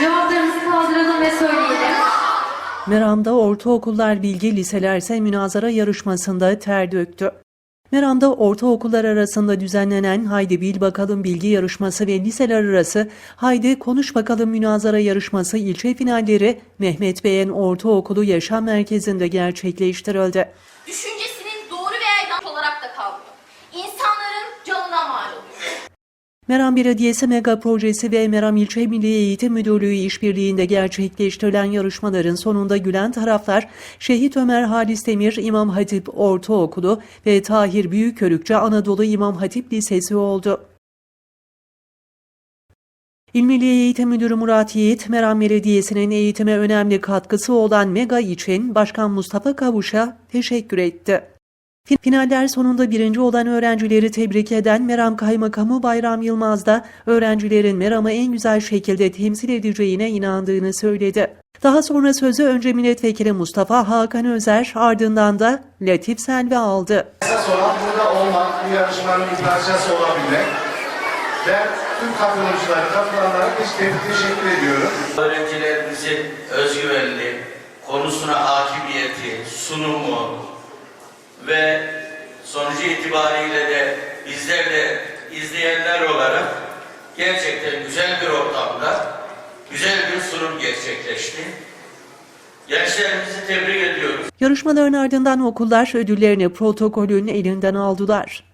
Cevaplarımızı kaldıralım ve söyleyelim. Meram'da ortaokullar bilgi, liseler ise münazara yarışmasında ter döktü. Meram'da ortaokullar arasında düzenlenen Haydi Bil Bakalım bilgi yarışması ve liseler arası Haydi Konuş Bakalım münazara yarışması ilçe finalleri Mehmet Beyen Ortaokulu Yaşam Merkezi'nde gerçekleştirildi. düşüncesinin doğru veya yanlış olarak da kalmıyor. İnsanların. Meram Belediyesi Mega Projesi ve Meram İlçe Milli Eğitim Müdürlüğü işbirliğinde gerçekleştirilen yarışmaların sonunda gülen taraflar Şehit Ömer Halis Demir İmam Hatip Ortaokulu ve Tahir Büyükörükçe Anadolu İmam Hatip Lisesi oldu. İl Milli Eğitim Müdürü Murat Yiğit, Meram Belediyesi'nin eğitime önemli katkısı olan MEGA için Başkan Mustafa Kavuş'a teşekkür etti. Fin- Finaller sonunda birinci olan öğrencileri tebrik eden Meram Kaymakamı Bayram Yılmaz da öğrencilerin Meram'ı en güzel şekilde temsil edeceğine inandığını söyledi. Daha sonra sözü önce milletvekili Mustafa Hakan Özer ardından da Latif Selvi aldı. Esas olan burada olmak, bu yarışmanın bir parçası olabilmek. Ben tüm katılımcılara, katılanlara te- teşekkür ediyorum. Öğrencilerimizin özgüvenli, konusuna hakimiyeti, sunumu ve sonucu itibariyle de bizler de izleyenler olarak gerçekten güzel bir ortamda güzel bir sunum gerçekleşti. Gençlerimizi tebrik ediyoruz. Yarışmaların ardından okullar ödüllerini protokolün elinden aldılar.